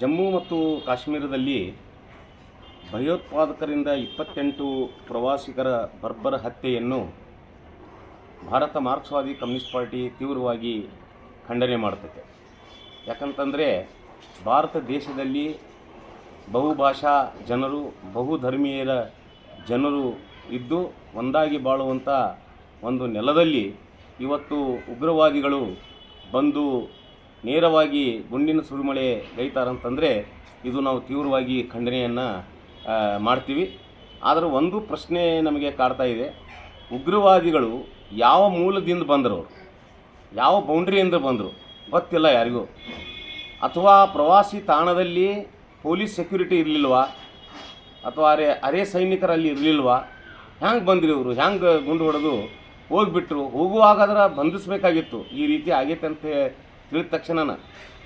ಜಮ್ಮು ಮತ್ತು ಕಾಶ್ಮೀರದಲ್ಲಿ ಭಯೋತ್ಪಾದಕರಿಂದ ಇಪ್ಪತ್ತೆಂಟು ಪ್ರವಾಸಿಗರ ಬರ್ಬರ ಹತ್ಯೆಯನ್ನು ಭಾರತ ಮಾರ್ಕ್ಸ್ವಾದಿ ಕಮ್ಯುನಿಸ್ಟ್ ಪಾರ್ಟಿ ತೀವ್ರವಾಗಿ ಖಂಡನೆ ಮಾಡ್ತೈತೆ ಯಾಕಂತಂದರೆ ಭಾರತ ದೇಶದಲ್ಲಿ ಬಹುಭಾಷಾ ಜನರು, ಬಹುಧರ್ಮೀಯರ ಜನರು ಇದ್ದು ಒಂದಾಗಿ ಬಾಳುವಂಥ ಒಂದು ನೆಲದಲ್ಲಿ ಇವತ್ತು ಉಗ್ರವಾದಿಗಳು ಬಂದು ನೇರವಾಗಿ ಗುಂಡಿನ ಸುರಿಮಳೆ ಗೈತಾರಂತಂದರೆ ಇದು ನಾವು ತೀವ್ರವಾಗಿ ಖಂಡನೆಯನ್ನು ಮಾಡ್ತೀವಿ. ಆದರೆ ಒಂದು ಪ್ರಶ್ನೆ ನಮಗೆ ಕಾಡ್ತಾ ಇದೆ. ಉಗ್ರವಾದಿಗಳು ಯಾವ ಮೂಲದಿಂದ ಬಂದರು ಅವರು ಯಾವ ಬೌಂಡ್ರಿಯಿಂದ ಬಂದರು? ಗೊತ್ತಿಲ್ಲ ಯಾರಿಗೂ. ಅಥವಾ ಪ್ರವಾಸಿ ತಾಣದಲ್ಲಿ ಪೊಲೀಸ್ ಸೆಕ್ಯೂರಿಟಿ ಇರಲಿಲ್ವಾ? ಅಥವಾ ಅರೆ ಅರೆ ಸೈನಿಕರಲ್ಲಿ ಇರಲಿಲ್ವಾ? ಹ್ಯಾಂಗೆ ಬಂದ್ರಿ ಇವರು? ಹ್ಯಾಂಗೆ ಗುಂಡು ಹೊಡೆದು ಹೋಗ್ಬಿಟ್ರು? ಹೋಗುವಾಗಾದ್ರೆ ಬಂಧಿಸಬೇಕಾಗಿತ್ತು. ಈ ರೀತಿ ಆಗೈತೆ ಅಂತ ತಿಳಿದ ತಕ್ಷಣ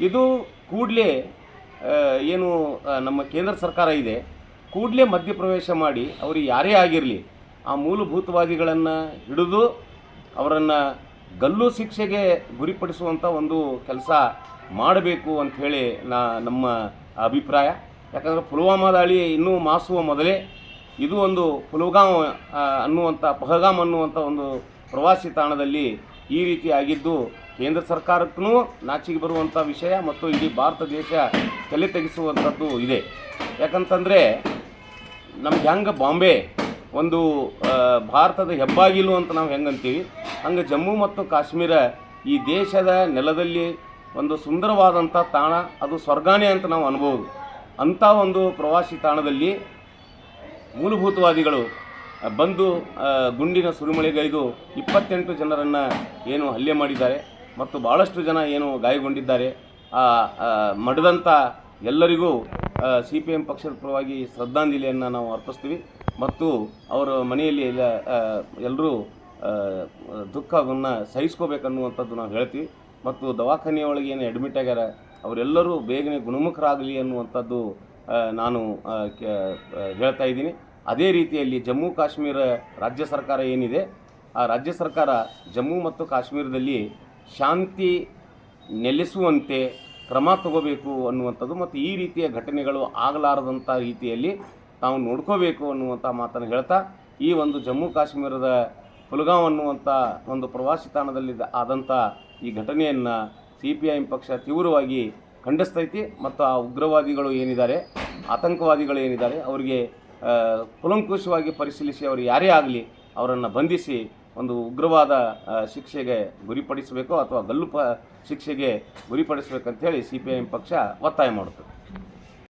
ಇದು ಕೂಡಲೇ ಏನು ನಮ್ಮ ಕೇಂದ್ರ ಸರ್ಕಾರ ಇದೆ, ಕೂಡಲೇ ಮಧ್ಯಪ್ರವೇಶ ಮಾಡಿ ಅವ್ರಿಗೆ ಯಾರೇ ಆಗಿರಲಿ ಆ ಮೂಲಭೂತವಾದಿಗಳನ್ನು ಹಿಡಿದು ಅವರನ್ನು ಗಲ್ಲು ಶಿಕ್ಷೆಗೆ ಗುರಿಪಡಿಸುವಂಥ ಒಂದು ಕೆಲಸ ಮಾಡಬೇಕು ಅಂಥೇಳಿ ನಾ, ನಮ್ಮ ಅಭಿಪ್ರಾಯ. ಯಾಕಂದರೆ ಪುಲ್ವಾಮಾ ದಾಳಿ ಇನ್ನೂ ಮಾಸುವ ಮೊದಲೇ ಇದು ಒಂದು ಪುಲ್ಗಾಮ್ ಅನ್ನುವಂಥ ಪಹಗಾಮ್ ಅನ್ನುವಂಥ ಒಂದು ಪ್ರವಾಸಿ ತಾಣದಲ್ಲಿ ಈ ರೀತಿ ಆಗಿದ್ದು ಕೇಂದ್ರ ಸರ್ಕಾರಕ್ಕೂ ನಾಚಿಗೆ ಬರುವಂಥ ವಿಷಯ ಮತ್ತು ಇಡೀ ಭಾರತ ದೇಶ ತಲೆ ತೆಗೆಸುವಂಥದ್ದು ಇದೆ. ಯಾಕಂತಂದರೆ ನಮ್ಗೆ ಹೆಂಗೆ ಬಾಂಬೆ ಒಂದು ಭಾರತದ ಹೆಬ್ಬಾಗಿಲು ಅಂತ ನಾವು ಹೆಂಗೆ ಅಂತೀವಿ? ಹಂಗೆ ಜಮ್ಮು ಮತ್ತು ಕಾಶ್ಮೀರ ಈ ದೇಶದ ನೆಲದಲ್ಲಿ ಒಂದು ಸುಂದರವಾದಂಥ ತಾಣ, ಅದು ಸ್ವರ್ಗಾನೇ ಅಂತ ನಾವು ಅನ್ಬೋದು. ಅಂಥ ಒಂದು ಪ್ರವಾಸಿ ತಾಣದಲ್ಲಿ ಮೂಲಭೂತವಾದಿಗಳು ಬಂದು ಗುಂಡಿನ ಸುರಿಮಳೆಗೈದು ಇಪ್ಪತ್ತೆಂಟು ಜನರನ್ನು ಏನು ಹಲ್ಲೆ ಮಾಡಿದ್ದಾರೆ. ಮತ್ತು ಭಾಳಷ್ಟು ಜನ ಏನು ಗಾಯಗೊಂಡಿದ್ದಾರೆ. ಆ, ಮಡದಂಥ ಎಲ್ಲರಿಗೂ ಸಿ ಪಿ ಎಂ ಪಕ್ಷದ ಪರವಾಗಿ ಶ್ರದ್ಧಾಂಜಲಿಯನ್ನು ನಾವು ಅರ್ಪಿಸ್ತೀವಿ. ಮತ್ತು ಅವರ ಮನೆಯಲ್ಲಿ ಎಲ್ಲ ಎಲ್ಲರೂ ದುಃಖವನ್ನು ಸಹಿಸ್ಕೋಬೇಕನ್ನುವಂಥದ್ದು ನಾವು ಹೇಳ್ತೀವಿ. ಮತ್ತು ದವಾಖಾನೆಯೊಳಗೆ ಏನು ಅಡ್ಮಿಟ್ ಆಗ್ಯಾರ ಅವರೆಲ್ಲರೂ ಬೇಗನೆ ಗುಣಮುಖರಾಗಲಿ ಅನ್ನುವಂಥದ್ದು ನಾನು ಹೇಳ್ತಾ ಇದ್ದೀನಿ. ಅದೇ ರೀತಿಯಲ್ಲಿ ಜಮ್ಮು ಕಾಶ್ಮೀರ ರಾಜ್ಯ ಸರ್ಕಾರ ಏನಿದೆ ಆ ರಾಜ್ಯ ಸರ್ಕಾರ ಜಮ್ಮು ಮತ್ತು ಕಾಶ್ಮೀರದಲ್ಲಿ ಶಾಂತಿ ನೆಲೆಸುವಂತೆ ಕ್ರಮ ತಗೋಬೇಕು ಅನ್ನುವಂಥದ್ದು ಮತ್ತು ಈ ರೀತಿಯ ಘಟನೆಗಳು ಆಗಲಾರದಂಥ ರೀತಿಯಲ್ಲಿ ತಾವು ನೋಡ್ಕೋಬೇಕು ಅನ್ನುವಂಥ ಮಾತನ್ನು ಹೇಳ್ತಾ, ಈ ಒಂದು ಜಮ್ಮು ಕಾಶ್ಮೀರದ ಪುಲ್ಗಾಂವ್ ಅನ್ನುವಂಥ ಒಂದು ಪ್ರವಾಸಿ ತಾಣದಲ್ಲಿ ಆದಂಥ ಈ ಘಟನೆಯನ್ನು ಸಿ ಪಿ ಐ ಪಕ್ಷ ತೀವ್ರವಾಗಿ ಖಂಡಿಸ್ತೈತಿ ಮತ್ತು ಆ ಉಗ್ರವಾದಿಗಳು ಏನಿದ್ದಾರೆ, ಆತಂಕವಾದಿಗಳು ಏನಿದ್ದಾರೆ, ಅವರಿಗೆ ಕುಲಂಕುಷವಾಗಿ ಪರಿಶೀಲಿಸಿ ಅವರು ಯಾರೇ ಆಗಲಿ ಅವರನ್ನು ಬಂಧಿಸಿ ಒಂದು ಉಗ್ರವಾದ ಶಿಕ್ಷೆಗೆ ಗುರಿಪಡಿಸಬೇಕು ಅಥವಾ ಗಲ್ಲು ಶಿಕ್ಷೆಗೆ ಗುರಿಪಡಿಸಬೇಕಂತೇಳಿ ಸಿ ಪಿ ಐ ಎಂ ಪಕ್ಷ ಒತ್ತಾಯ ಮಾಡುತ್ತದೆ